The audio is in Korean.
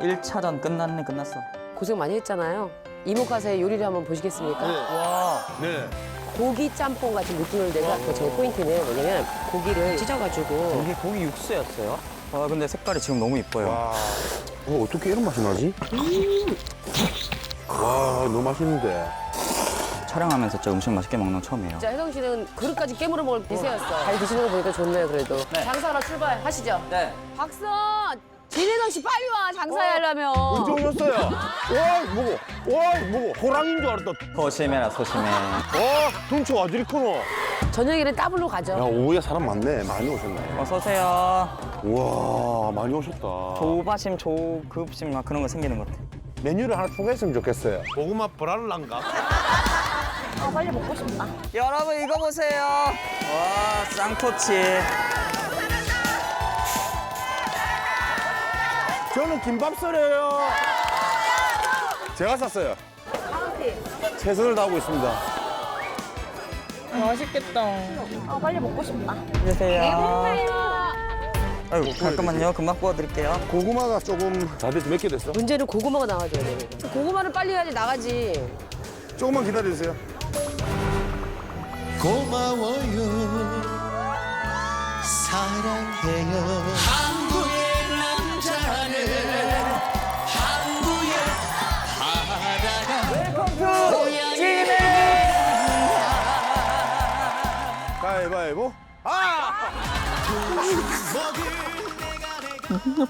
1차전 끝났네 끝났어. 고생 많이 했잖아요. 이모카세의 요리를 한번 보시겠습니까? 네. 고기 짬뽕 같은 느낌을 내가 그 제일 포인트는 뭐냐면 고기를 찢어가지고 이게 고기 육수였어요? 아 근데 색깔이 지금 너무 이뻐요. 와, 어, 어떻게 이런 맛이 나지? 와, 너무 맛있는데. 촬영하면서 저 음식 맛있게 먹는 건 처음이에요. 진짜 혜성 씨는 그릇까지 깨물어 먹을 기세였어. 잘 드시는 거 보니까 좋네요, 그래도. 네. 장사하러 출발하시죠. 네. 박선! 진혜성 씨 빨리 와, 장사하려면. 언제 오셨어요? 와, 뭐고? 와, 뭐고? 호랑인 줄 알았다. 소심해라 소심해. 와, 덩치 와저리 크노. 저녁에는 따블로 야, 가죠. 오후에 사람 많네. 많이 오셨네. 어서 오세요. 우와, 많이 오셨다. 조바심, 조급심 막 그런 거 생기는 것 같아. 메뉴를 하나 추가했으면 좋겠어요. 고구마 브랄란가? 여러분 이거 보세요. 와 쌍토치. 저는 김밥 썰어요. 제가 샀어요. 최선을 다하고 있습니다. 드세요. 아유 잠깐만요. 금방 구워드릴게요. 고구마가 조금 다 됐지? 몇개 됐어? 문제는 고구마가 나와줘야 돼. 고구마를 빨리 해야지 나가지. 조금만 기다려주세요. 고마워요 사랑해요 가위바위보. 아! 먹을 내가 내가